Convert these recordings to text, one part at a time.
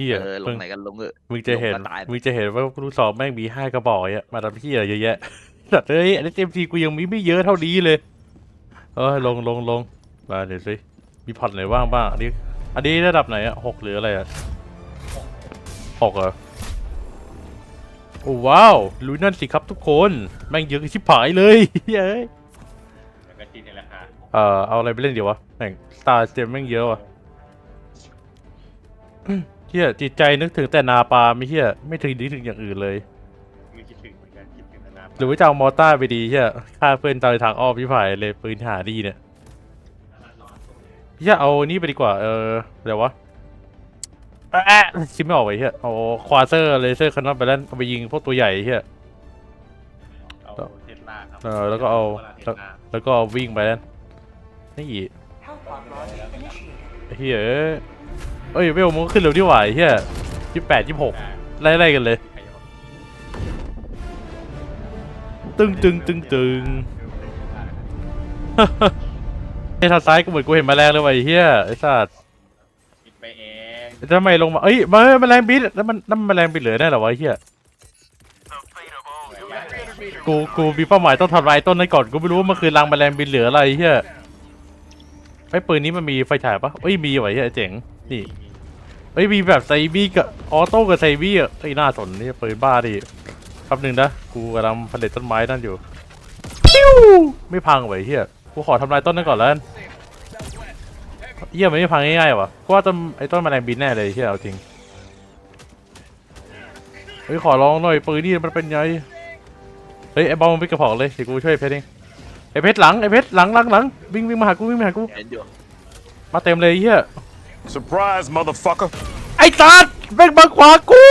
ฮียเออลมึงงไหนกันลงเออ มึงจะเห็นลงก็ตาย มึงจะเห็นว่าลูกซองแม่งมีห้ากระบอกเนี่ยมาทำที่อะไรเยอะแยะสัตว์เอ้ยอันนี้เต็มทีกูยังมีไม่เยอะเท่านี้เลยเออลงลงลงมาเดี๋ยวสิมีพอร์ตไหนว่างบ้างอันนี้ อันนี้ระดับไหนอะหกหรืออะไรอะหกเหรอโอ้ว้าวรู้นั่นสิครับทุกคนแม่งเยอะชิบหายเลยเฮ้ยแล้วก็จิ้นในราคาเอ่อเอาอะไรไปเล่นดีวะแม่งสตาร์เจมแม่งเยอะว่ะ เฮียจิตใจนึกถึงแต่นาปาไม่เฮียไม่ถึงนึกถึงอย่างอื่นเลย ไม่คิดถึงเหมือนกันคิดถึงอนาคตหรือว่าจะเอามอต้าไปดีเฮียฆ่าเพื่อนตายทางอ้อมพี่ผ่ายเลยปืนหาดีเนี่ยเฮียเอานี่ไปดีกว่าเออเดี๋ยววะแอะชิมไม่ออกไปเฮียเอาควาเซอร์เลเซอร์คันนอนไปแล้วเอาไปยิงพวกตัวใหญ่เฮีย เอาเทสลาครับเออแล้วก็เอาเทสลาแล้วก็วิ่งไปนั่นนี่ Hellpod launch initiated. เฮีย เอ้ยเอ้ยเวลมันก็ขึ้นเร็วที่หวายเฮียยี่แปดยี่หกอ่าไล่ๆกันเลยใครจะบอกตึงตึงตึงตึงไอ้ทางซ้ายกูเหมือนกูเห็นแมลงเลยว่ะไอ้เฮียไอ้สัตว์คิดไปเองทำไมลงมาเอ้ยมาเฮ้ยแมลงบินแล้วมันนั่นมันแมลงบินเหลือแน่เหรอวะไอ้เฮียกูกูมีเป้าหมายต้องทำลายต้นนั้นก่อนกูไม่รู้ว่ามันคือรังแมลงบินเหลืออะไรไอ้เฮียไอ้ปืนนี้มันมีไฟฉายปะเอ้ยมีว่ะไอ้เฮียเจ๋ง นี่เอ้ยมีแบบไซบี้กับออโต้กับไซบี้อะไอ้ยน่าสนนี่ปืนบ้าดิแป๊บหนึงนะกูกำลังผลิตต้นไม้นั่นอยู่ปิ้วไม่พังว่ะไอ้เฮียกูขอทำลายต้นนั้นก่อนแล้วกันเยี่ยมนไม่พังง่ายๆวะเพราะว่าต้นไอ้ต้นแมลงบินแน่เลยที่เอาจริงเฮ้ยขอลองหน่อยปืนนี่มันเป็นไงเฮ้ยไอ้บอลมึงไปกระเพาะเลยเดี๋ยวกูช่วยเพชรเองไอ้เพชรหลังไอ้เพชรหลังหลังหลังวิ่งวิ่งมาหากูวิ่งมาหากูเห็นอยู่มาเต็มเลยไอ้เฮีย Surprise, motherfucker. ไอ้ตัดแม่งบังขวากู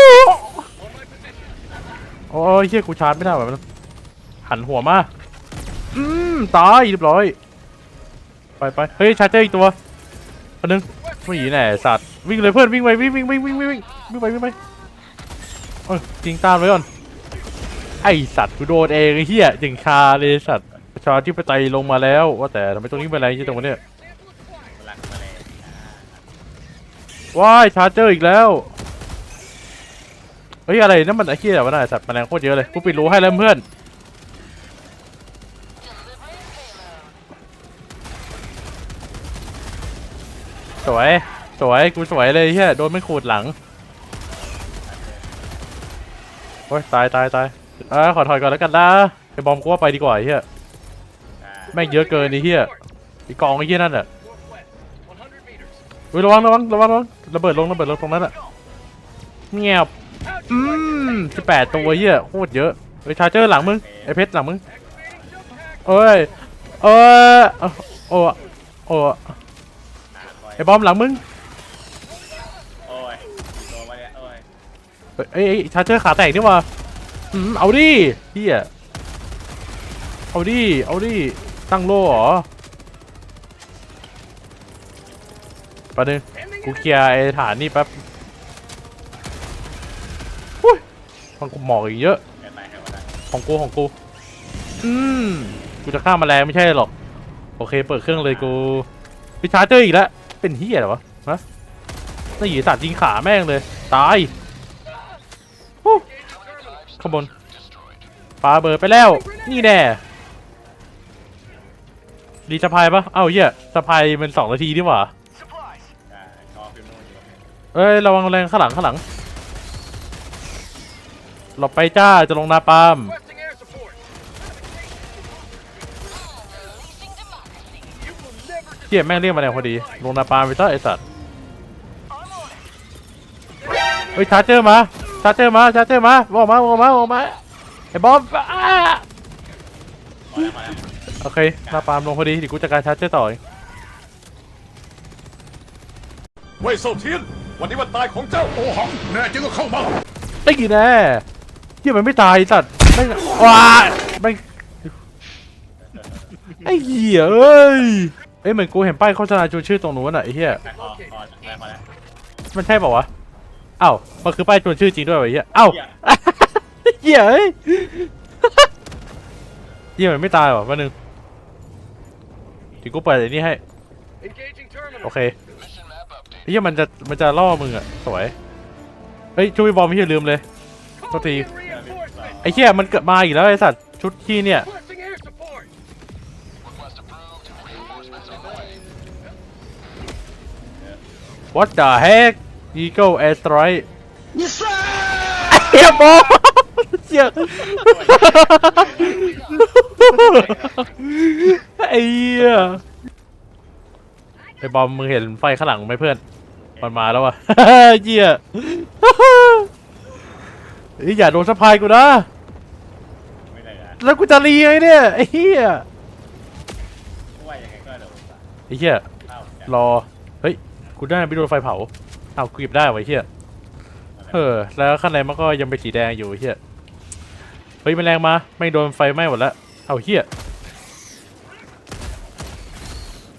โอ้ยเฮียกูชาร์จไม่ได้แบบนั้นหันหัวมา อืม ตายเรียบร้อย ไปไปเฮ้ยชาร์เจอร์อีกตัวคนนึงไม่หนีแน่สัตว์วิ่งเลยเพื่อนวิ่งไปวิ่งวิ่งวิ่งวิ่งวิ่งวิ่งวิ่งไปวิ่งไปเอ้ยยิงตามไว้ก่อนไอสัตว์กูโดนเองไอ้เหี้ยยิงคาเลยสัตว์ประชาธิปไตยลงมาแล้ว ว่าแต่ทำไมตรงนี้เป็นอะไรที่ตรงนี้ย หลักมาเลย ว้ายชาร์เจอร์อีกแล้ว เฮ้ย อะไรนั่นมันไอ้เหี้ยวะน่ะไอ้สัตว์แมลงโคตรเยอะเลย กูปิดรูให้แล้วเพื่อน สวย สวย กูสวยเลยเฮียโดนไม่ขูดหลัง โอ้ย ตายตายตายเออขอถอยก่อนแล้วกันนะไอ้บอมกูว่าไปดีกว่าไอ้เฮียแม่งเยอะเกินไอ้เฮียไอ้กองไอ้เฮียนั่นอะ เฮ้ยระวังระวังระวังระวังระเบิดลงระเบิดลงตรงนั้นอะเงียบอืมสิบแปดตัวเฮียโคตรเยอะไอ้ชาร์เจอร์หลังมึงไอเพชรหลังมึงเอ้ยเอ้ยโอ้โอ้ไอบอมหลังมึงโอ้ยโดนมาเนี่ยโอ้ยเอ้ยชาร์เจอร์ขาแตกนี่ว่าอืมเอาดิเฮียเอาดิเอาดิตั้งโล่เหรอ แป๊บนึงกูเคลียร์ไอ้ฐานนี่แป๊บอุ้ยมันกูหมอกอีกเยอะแกตายแค่วันนั้นของกูของกู อืม กูจะฆ่าแมลงไม่ใช่หรอก โอเค เปิดเครื่องเลยกูไปชาร์เจอร์อีกแล้ว เป็นเฮียเหรอวะฮะนี่หยีสัตว์ยิงขาแม่งเลย ตายฮู้ข้างบนปาเบิร์ดไปแล้ว นี่แน่ดีสะพายปะเอ้าเหี้ยสะพายมันสองนาทีนี่หว่าอ่าคอฟิลโน่อยู่ เอ้ยระวังแรงข้างหลังข้างหลังหลบไปจ้าจะลงนาปามเหี้ยแม่งเรียกมาแรงพอดี ลงนาปามไปซะไอสัตว์เฮ้ยชาร์เจอร์มาชาร์เจอร์มาชาร์เจอร์มาบอกมาบอกมาบอกมาไอ้บอมอ้าพอแล้วพอแล้วโอเคนาปามลงพอดีเดี๋ยวกูจัดการชาร์เจอร์ต่อเว่ยเซเทียน วันนี้วันตายของเจ้าโอหังแน่จริงก็เข้ามาได้กี่แน่เหี้ยมันไม่ตายไอ้สัตว์ไม่งว้าไม่งไอ้เหี้ยเอ้ยเอ้ยเหมือนกูเห็นป้ายโฆษณาชวนชื่อตรงนู้นอะไอ้เหี้ยแต่พอพอได้พอแล้วมันใช่เปล่าวะอ้าวมันคือป้ายชวนชื่อจริงด้วยวะไอ้เหี้ยอ้าวเหี้ยเหี้ยเอ้ยเหี้ยมันไม่ตายว่ะวันหนึ่งเดี๋ยวกูเปิดไอ้นี่ให้โอเคไอ้ เหี้ยมันจะมันจะล่อมึงอะสวยเฮ้ยช่วยบอมพี่อย่าลืมเลยโทษทีไอ้เหี้ยมันเกิดมาอีกแล้วไอ้สัตว์ชุดที่เนี่ย What the heck Eagle Airstrike เฮียบอมเหี้ยไอ้เหี้ยไอ้บอมมึงเห็นไฟข้างหลังไหมเพื่อน มันมาแล้ววะเหี้ยเฮ้ยอย่าโดนสะพายกูนะ ไม่ได้นะแล้วกูจะรีไงเนี่ยไอ้เหี้ยว่ายังไงก็โดนปะไอ้เหี้ยเอ้ารอ เฮ้ย กูได้ไม่โดนไฟเผาเอากูหยิบได้ไวะไอ้เหี้ยเออ แล้วข้างในมันก็ยังเป็นสีแดงอยู่ไอ้เหี้ย เฮ้ยแมลงมา ไม่โดนไฟไหม้หมดแล้วเอาเหี้ย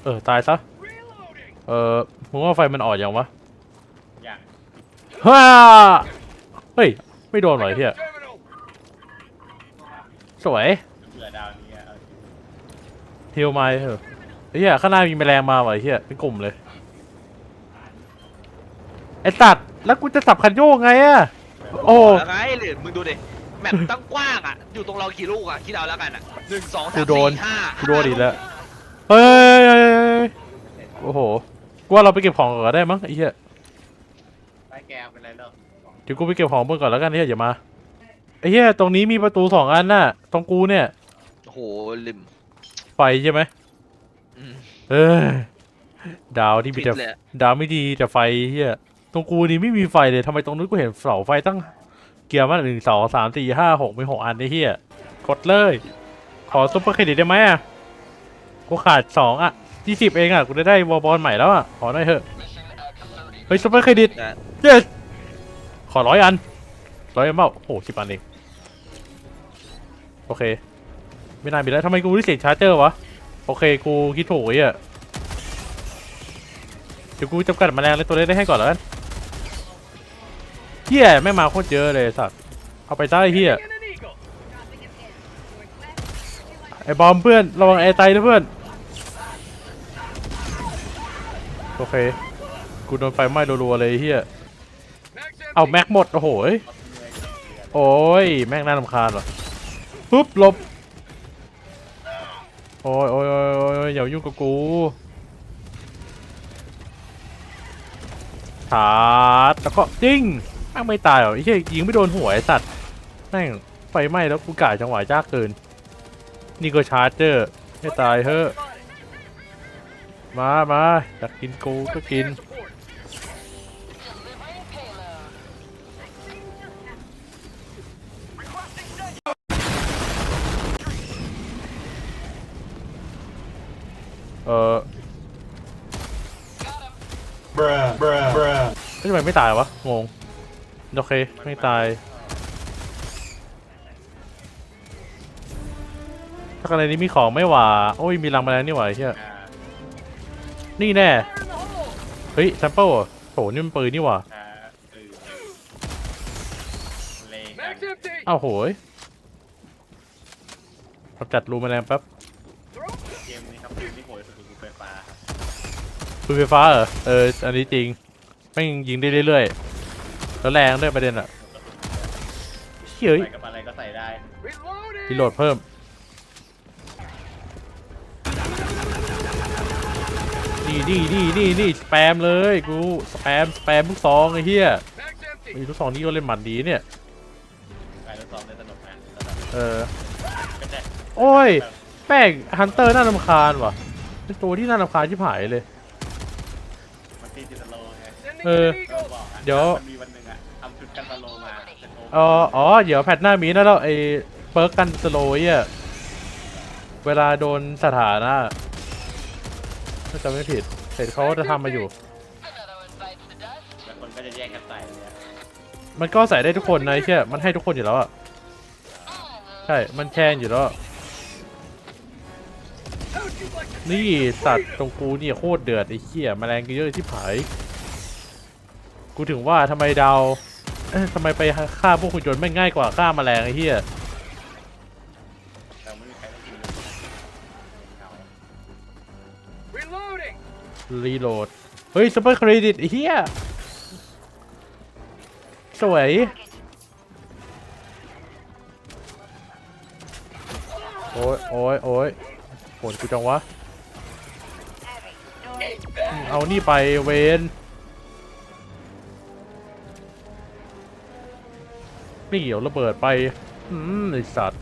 เออ ตายซะ เออ มึงว่าไฟมันอ่อนยังวะอย่างฮ่าเฮ้ย ไม่โดนเหรอไอ้เหี้ยสวยเบื่อดาวนี้อะเอาจริงฮิวไมเถอะไอ้เหี้ยข้างหน้ามีแมลงมาว่ะไอ้เหี้ยเป็นกลุ่มเลย ไอ้ตัดแล้วกูจะสับคันโยกไงอะ โอ้ แล้วไงหรือมึงดูดิ แมปตั้งกว้างอะ อยู่ตรงเรากี่ลูกอะ คิดเอาแล้วกันอะหนึ่งสองสากูมโดน สี่ห้ากูโดนอีกแล้ว เฮ้ยเฮ้ยเฮ้ยเฮ้ยโอ้โห กูว่าเราไปเก็บของก่อนก็ได้มั้งไอ้เหี้ยไปแกวเป็นไรเนาะเดี๋ยวกูไปเก็บของเพิ่ก่อนแล้วกันไอ้เหี้ยอย่ามาไอ้เหี้ยตรงนี้มีประตูสองอันน่ะ ตรงกูเนี่ยโอ้โหลิมไฟใช่ไหมอืมเออดาวที่มีปิดแต่เลยอะดาวไม่ดีแต่ไฟเหี้ยตรงกูนี่ไม่มีไฟเลยทำไมตรงนู้นกูเห็นเสาไฟตั้ง เกียร์มาหนึ่งสองสามสี่ห้าหกมีหกอันไอ้เหี้ยกดเลย ขอซุปเปอร์เครดิตได้ไหมอะกูขาดสองอะ ยี่สิบเองอะกูจะได้วอลบอลใหม่แล้วอะขอหน่อยเถอะเฮ้ยซุปเปอร์เครดิตนะ yes ขอร้อยอันร้อยอันเปล่าโอ้สิบอันเองโอเค ไม่นานมีแล้วทำไมกูได้เสียงชาร์เจอร์วะโอเคกูคิดถูกไอ้เหี้ยเดี๋ยวกูจำกัดแมลงเลยตัวเล็กได้ให้ก่อนแล้วกันเฮียไม่งมาโคตรเยอะเลยสัตว์เอาไปได้เฮียไอ้บอมเพื่อนระวังแอร์ไตนะเพื่อน โอเค กูโดนไฟไหม้รัวๆเลยเฮียเอาแม็กหมด โอ้โหโอ้ย แม็กน่ารำคาญเหรอปุ๊บหลบโอ้ยโอ้ยโอ้ยโอ้ยอย่ายุ่งกับกูชาร์จแล้วก็จิ้งแม่งไม่ตายเหรอไอ้เหี้ยยิงไม่โดนหัวไอ้สัตว์แม่งไฟไหม้แล้วกูกะจังหวะยากเกิน นี่ก็ชาร์จเจอร์ให้ตายเถอะ มามาอยากกินกูก็กิน เออ bruh bruh bruh เฮ้ยทำไมไม่ตายวะ งง โอเค ไม่ตาย ถ้าข้างในนี้มีของไม่หว่า โอ้ย มีรังแมลงนี่หว่าไอ้เชี่ยอ่า นี่แน่ เฮ้ยแซมเปิลโถนี่มันปืนนี่หว่าอ่าเออเลงกันอ้าวโหยเราจัดรูมแมลงแป๊บเกมนี้ครับเกมที่โหดสุดคือปืนไฟฟ้าครับปืนไฟฟ้าเหรอเอออันนี้จริงแม่งยิงได้เรื่อยๆแล้วแรงด้วยประเด็นอะเฮ้ยใส่กับอะไรก็ใส่ได้รีโหลดเพิ่ม นี่นี่นี่นี่นี่สแปมเลยกูสแปมสแปมลูกซองไอ้เหี้ยไอ้ลูกซองนี่ก็เล่นหมันดีเนี่ยใส่ทดสอบได้สนุกนะเออก็จะโอ้ยแป้งฮันเตอร์น่ารำคาญว่ะเป็นตัวที่น่ารำคาญชิบหายเลยมันตีติดสโลว์ไงเออก็บอกอะเดี๋ยวมันมีวันหนึ่งอะทำชุดกันสโลว์มาเป็นโออ๋ออ๋อเดี๋ยวแพทหน้ามีนะแล้วไอ้เปิร์กกันสโลว์อะเวลาโดนสถานะ ถ้าจำไม่ผิดเสร็จเขาจะทำมาอยู่ แล้วคนก็จะแย่งกันใส่เลยอะมันก็ใส่ได้ทุกคนนะไอ้เชี่ยมันให้ทุกคนอยู่แล้วอะ ใช่ มันแชร์อยู่แล้วอะนี่สัตว์ตรงกูเนี่ยโคตรเดือดไอ้เชี่ยแมลงก็เยอะที่ผาย กูถึงว่าทำไมดาวเอ้ยทำไมไปฆ่าพวกคุณยนต์ไม่งง่ายกว่าฆ่าแมลงไอ้เหี้ย รีโหลด เฮ้ยซูเปอร์เครดิตเหี้ยสวย โอ้ยโอ้ยโอ้ยโหดกูจังวะ เอานี่ไปเวนนี่เหี่ยวระเบิดไป อืมไอสัตว์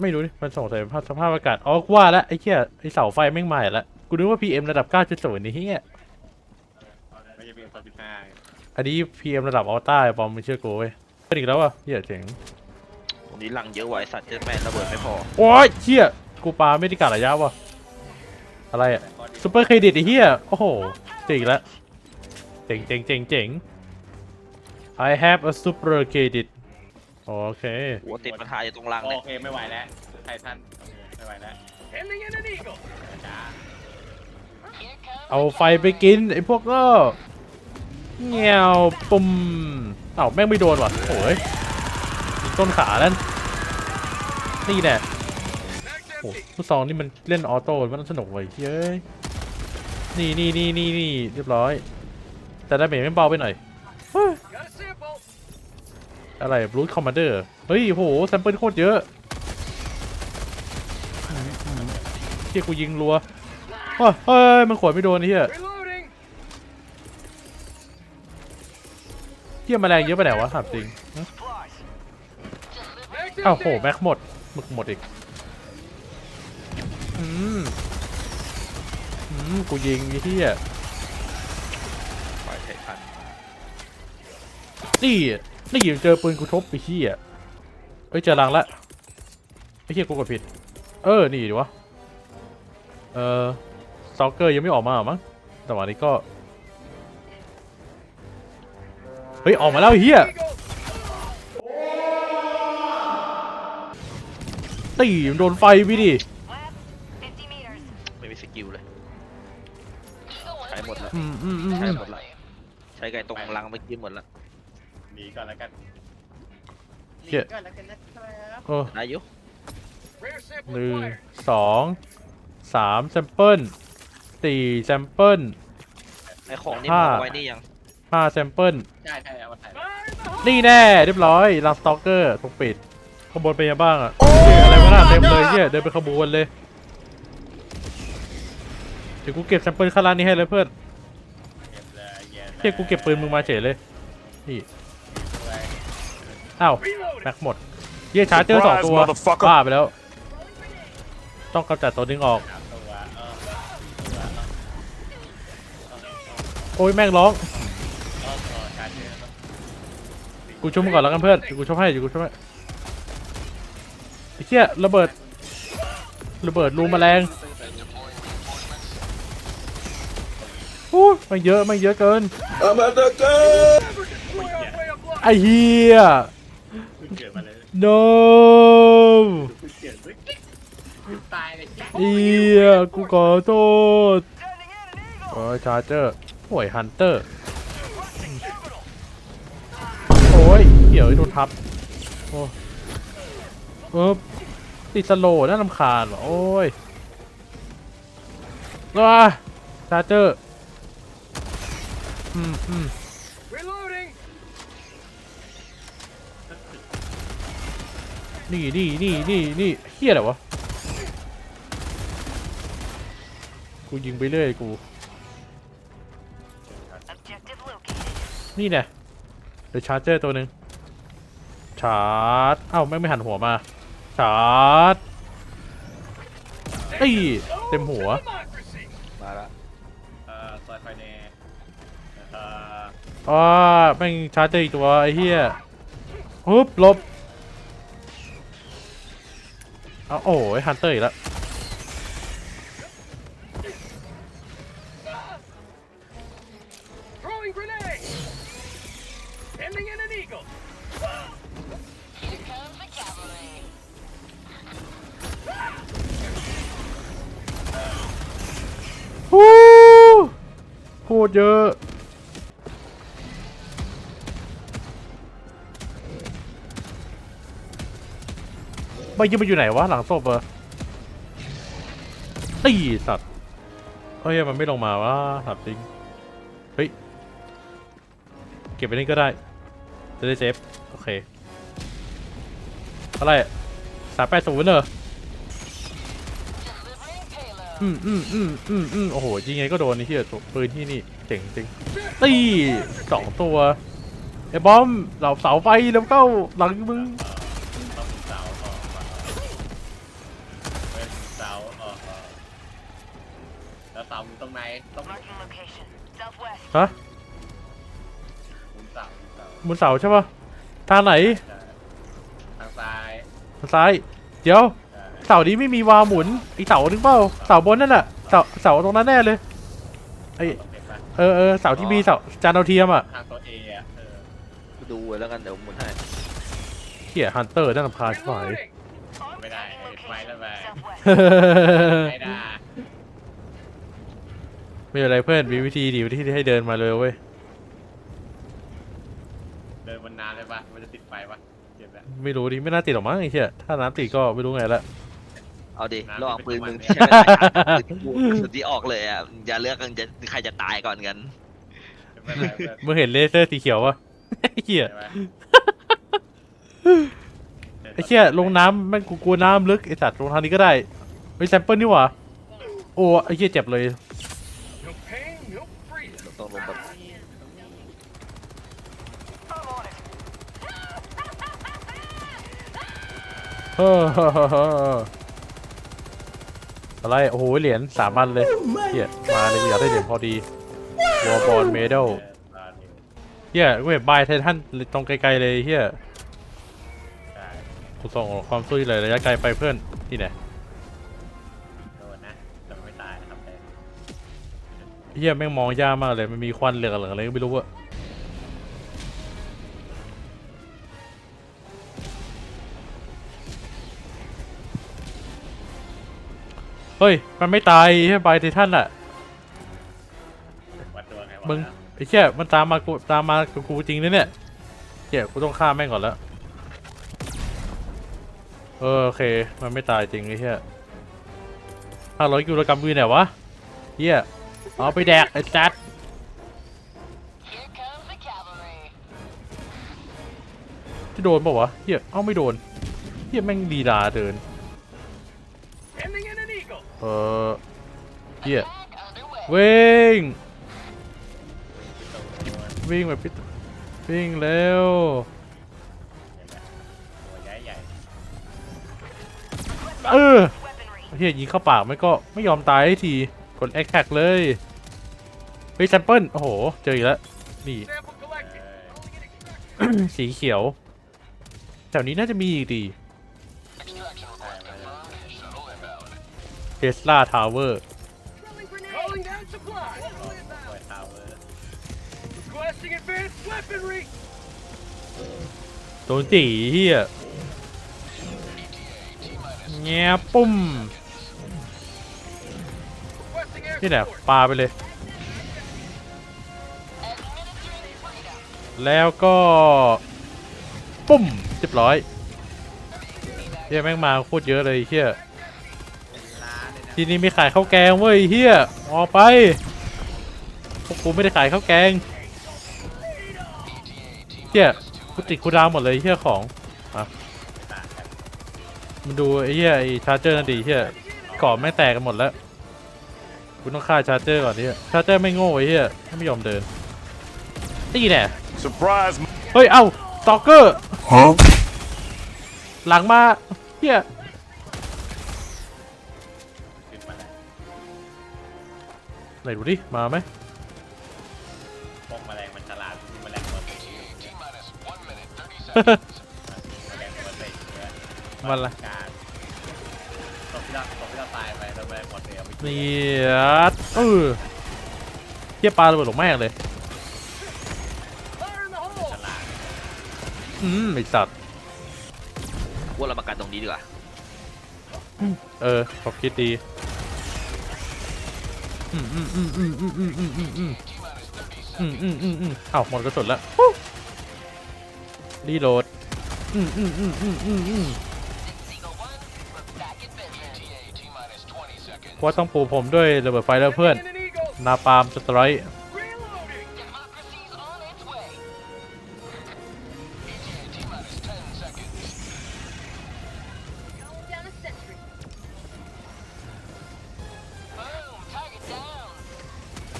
ไม่รู้ดิมันส่งสัยสภาพอากาศ อ๋อว่าแล้วไอ้เหี้ยไอ้เสาไฟแม่งใหม่ละ กูนึกว่า PM ระดับ9.0นี่เหี้ยไม่ใช่เป็นสามสิบห้าอันนี้ PM ระดับอัลต้าบอมไม่เชื่อกูเว้ยเป็นอีกแล้วอะเหี้ยเจ๋งวันนี้ลังเยอะไวะไอ้สัตว์เจอแม่งระเบิดไม่พอโอ้ยเหี้ยกูปาไม่ได้กัดระยะวะอะไรอะแต่ข้อดีซูเปอร์เครดิตไอ้เหี้ยโอ้โหเจ๋งแล้วเจ๋งเจ๋งเจ๋งเจ๋ง I have a super credit โอเค หัวติดปัญหาอยู่ตรงลังโอเนี่ยเคไม่ไหวแล้วไททันโอเคไม่ไหวแล้วจ้า เอาไฟไปกินไอ้พวกก็เงี้ยวปุ่มเอ้าแม่งไม่โดนว่ะโอ้ยต้นขานั่นนี่แน่โอ้ผู้ซองนี่มันเล่นออโต้มันสนุกเว้ยเฮ้ยนี่นี่นี่นี่นี่เรียบร้อย แต่ดาเมจไม่เบาไปหน่อยอะไรบลูคอมมานเดอร์เฮ้ยโหแซมเปิลโคตรเยอะเฮียกูยิงรัว เฮ้ยเฮ้ยมันขวดไม่โดนไอ้เฮียเฮียแมลงเยอะไปไหนวะถามจริงฮะอ้าวโหแม็กหมดหมึกหมดอีกอืมอืมกูยิงไอ้เฮียปล่อยไททันนี่นี่เจอปืนกูทบไปเฮียเอ้ยเจอรังละไอ้เฮียกูกดผิด เออ นี่ดิวะ เออ สตอกเกอร์ยังไม่ออกมาหรอมั้งแต่วันนี้ก็ เฮ้ย ออกมาแล้วไอ้เฮียตีมันโดนไฟไปดิ ไม่มีสกิลเลย ใช้หมดแล้วอืมอืมอืมใช้อืมหมดแล้วใช้ไก่ตรงลังเมื่อกี้หมดแล้วหนีก่อนแล้วกันเฮียก่อนแล้วกันนะครับโอ้ได้อยุหนึ่งสองสามแซมเปิล สี่แซมเปิล ไอของนี่ห้ามองไว้นี่ยังห้าแซมเปิล ใช่ใช่เอามาถ่ายนี่แน่เรียบร้อยลังสตอกเกอร์ถูกปิดขบวนเป็นยังบ้างอะเฮ้ยอะไรวะน่าเต็มเลยเฮียเดินไปขบวนเลยเดี๋ยวกูเก็บแซมเปิลข้างล่างนี้ให้เลยเพื่อนเก็บเลยเย็นเฮียกูเก็บปืนมึงมาเฉยเลยนี่เลยอ้าวแม็กหมดเฮียชาร์จเจอสองตัว Surprise, motherfucker บ้าไปแล้ว ต้องกำจัดตัวนึงออก โอ้ยแม่งร้องเออเออชาร์จเจอแล้วกูช่วยมึงก่อนแล้วกันเพื่อนเดี๋ยวกูช่วยให้เดี๋ยวกูช่วยให้ไอ้เหี้ยระเบิด ระเบิดรูแมลงอู้มันเยอะมันเยอะเกินไอ้เหี้ย เพิ่งเกิดมาเลย no เพิ่งเกิดเพิ่งตายเลย เหี้ยกูขอโทษโอ้ยชาร์เจอร์ โอ้ยฮันเตอร์ โอ้ยเหี้ยวไอ้โดนทับ โอ้เออติดสโลว์น่ารำคาญว่ะโอ้ยว้าชาร์เจอร์ อืมอืมนี่นี่นี่นี่นี่เฮียอะไรวะ กูยิงไปเรื่อยกู นี่แน่เดี๋ยวชาร์เจอร์ตัวหนึ่งชาร์จเอ้าแม่งไม่หันหัวมา ชาร์จเอ้ยเต็มหัว มาละเออซอยไฟแนร์เอออ้าแม่งชาร์จเจออีกตัวไอ้เหี้ยฮึบหลบเอาโอ้ยฮันเตอร์อีกแล้ว ตรเยอะไม่ยิงมันอยู่ไหนวะหลังศพเหรอตีสัตว์เฮ้ยมันไม่ลงมาวะถามจริง เฮ้ย เก็บไปนี่ก็ได้ จะได้เซฟ โอเค อะไรสามแปดศูนย์เหรอ Delivering payload. อืมอืมอืมอืมอืมโอ้โหยิงไงก็โดนไอ้เหี้ยวปืนที่นี่ เจ๋งจริงตีสองตัวไอ้บอมเหล่าเสาไฟแล้วเข้าหลังมึงต้องเสาออกมาเป็นเสาออกมาแล้วเสาอยู่ตรงไหนตรง Marking location. Southwest. ฮะมุมเสามุมเสาบนเสาใช่ปะทางไหนใช่ทางซ้ายทางซ้าย เดี๋ยว ใช่เสานี้ไม่มีวาหมุนอีกเสาหนึ่งเปล่าเสาบนนั่นน่ะเสาเสาตรงนั้นแน่เลยไอต้องเห็นปะ เออเออเสาที่มีเสาจานดาวเทียมอะทางตัวเออะเออดูไว้แล้วกันเดี๋ยวหมุนให้เขี่ยฮันเตอร์น่าลำคาญชิบหาย Reloading. ไม่ได้ Marking ไฟแล้วไป location. Southwest. ไม่ได้ไม่เป็นไรเพื่อนมีวิธีดีวิธีที่ให้เดินมาเลยเว้ยเดินบนน้ำเลยปะมันจะติดไฟปะเจ็บแล้วไม่รู้ดิไม่น่าติดหรอกมั้งไอ้เหี้ยถ้าน้ำติดก็ไม่รู้ไงละ เอาดิน้ำระหว่างปืนมึงเป็นใช่ไหมปืนกูสุดที่ออกเลยอะอย่าเลือกกันจะใครจะตายก่อนกันไม่เป็นไรเพื่อนมึงเห็นเลเซอร์สีเขียวปะไอ้เหี้ย ใช่ไหมไอ้เหี้ยลงน้ำแมันกูกลัวน้ำลึกไอ้สัตว์ลงทางนี้ก็ได้ไปแซมเปิลนี่หว่าโอ้ไอ้เหี้ยเจ็บเลย No pain, no freedom. ต้องลงแบบ I'm on it. เฮ้อเฮ้ อเฮ้อเฮ้ออะไรโอ้โหเหรียญสามอันเลยเหี้ยมาเลยกูอยากได้เหรียญพอดีวอลบอลเมดัลเออรออยู่เหี้ยกูเห็นบายไททันตรงไกลๆเลยเหี้ยใช่กูส่งความสู้เลยระยะไกลไปเพื่อนที่ไหนโดนนะแต่ไม่ตายนะครับแต่เหี้ยแม่งมองยากมากเลยมันมีควันเหลืองๆอะไรก็ไม่รู้อะ เฮ้ย มันไม่ตายใช่บายไททันอะวัดดวงไงวะมึงไอ้เหี้ยมันตามมากูตามมากับกูจริงนะเนี่ยเหี้ยกูต้องฆ่าแม่งก่อนแล้ว เออโอเค มันไม่ตายจริงไอ้เหี้ยห้าร้อยกิโลกรัมวีไหนวะเหี้ยเอาไปแดกไอ้จัด Here comes the cavalry. ที่โดนปะวะเหี้ยเอ้าไม่โดนเหี้ยแม่งดีดาเดิน ออเหี้ย Attack underway. วิ่ง วิ่งแบบพิษวิ่งเร็วตัวใหญ่ใหญ่เออ Weaponry. เฮียยิงเข้าปากไม่ก็ไม่ยอมตายให้ทีกดแอคแท็กเลยเฮ้ยแซมเปิลโอ้โห เจออีกแล้ว นี่ Sample เอ collected. อ Rolling in extraction. สีเขียว แถวนี้น่าจะมีอีกดี เทสลาทาวเวอร์ Calling down โดนตีเฮียแงปุ่มที่ไหนปาไปเลย แล้วก็ ปุ่มเรียบร้อยเฮียแม่งมาโคตรเยอะเลยเฮีย ล้านเลยนะที่นี่มีขายข้าวแกงเว้ยเฮียออกไปพวกกูไม่ได้ขายข้าวแกงเฮียกูติดกูดาวหมดเลยเฮียของอะต่างกันมันดูไอ้เฮียไอ้ชาร์เจอร์นั่นดีเฮียกรอบแม่งแตกกันหมดแล้วกูต้องฆ่าชาร์เจอร์ก่อนเฮียชาร์เจอร์ไม่โง่ไอ้เฮียไม่ยอมเดินตีแน่ Surprise! เฮ้ยเอ้าสตอกเกอร์หลังมาเฮีย ไหนดูดิ มาไหมพวกแมลงมันฉลาดแมลงตัวเล็กแมลงตัวเล็กเนี่ยมันละการตบที่เราตบที่เราตายไปแล้วแมลงหมดเลยเอาไปกินนี่เออเฮียปลาระเบิดลงแม่งเลย Fire in the hole. ฉลาดอืมไอสัตว์ ว่าเรามากันตรงนี้ดีกว่า เออขอบคิดดี อืมอืมอืมอืมอืมอืมอืมอืมอืมอืมอืมอืมอืมอ้าวหมดกระสุนแล้วรีโหลดอืมอืมอืมอืมอืมอืมว่าต้องปูผมด้วยระเบิดไฟแล้วเพื่อน นาปาล์มสไตร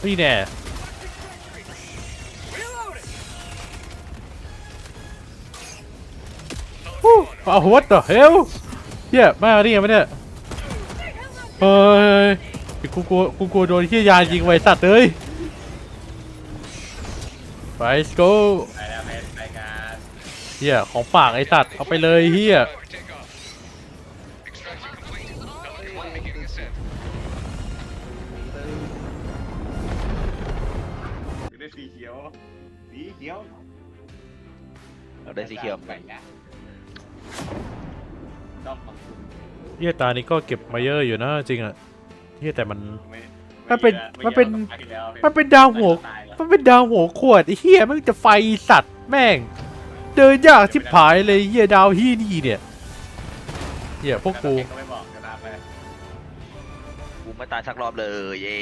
นี่แน่ Reloading. ฮู้อ้าว what the hell เฮียมาได้ไงวะเนี่ยเฮ้ยกูกลัวกูกลัวโดนเฮียยายิงไว้สัตว์เลยไป let's go ไปแล้วเพชรไปกันเฮียของฝากไอ้สัตว์เอาไปเลยเฮียอยู่ ได้สีเขียวไปนะชอบของคุณเฮียตานี้ก็เก็บมาเยอะอยู่นะจริงอะเฮียแต่มันไม่มันเป็นไมันเป็นยอะหรอกครั้งที่แล้วมันเป็นดาวหัวตายแล้วมันเป็นดาวหัวขวดไอ้เฮียมันจะไฟสัตว์แม่ง เดินยากชิบหายเลยเฮียดาวฮียนี่เนี่ยเฮียพวกกูก็ไม่บอกจะตามไปกูไม่ตายสักรอบเลย เย่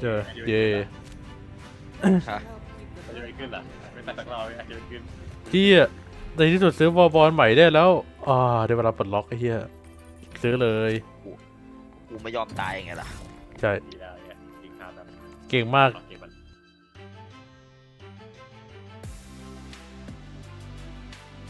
เจอเย่ฮะมันจะไม่ขึ้นเหรอไม่ตัดสักรอบไม่อาจจะไม่ขึ้น เฮียในที่สุดซื้อบอลบอลใหม่ได้แล้วอ่าได้เวลาปลดล็อกไอ้เฮียซื้อเลย กูไม่ยอมตายไงล่ะ ใช่ ดีแล้วเนี่ยจริงครับแบบ เก่งมากเก็บไว้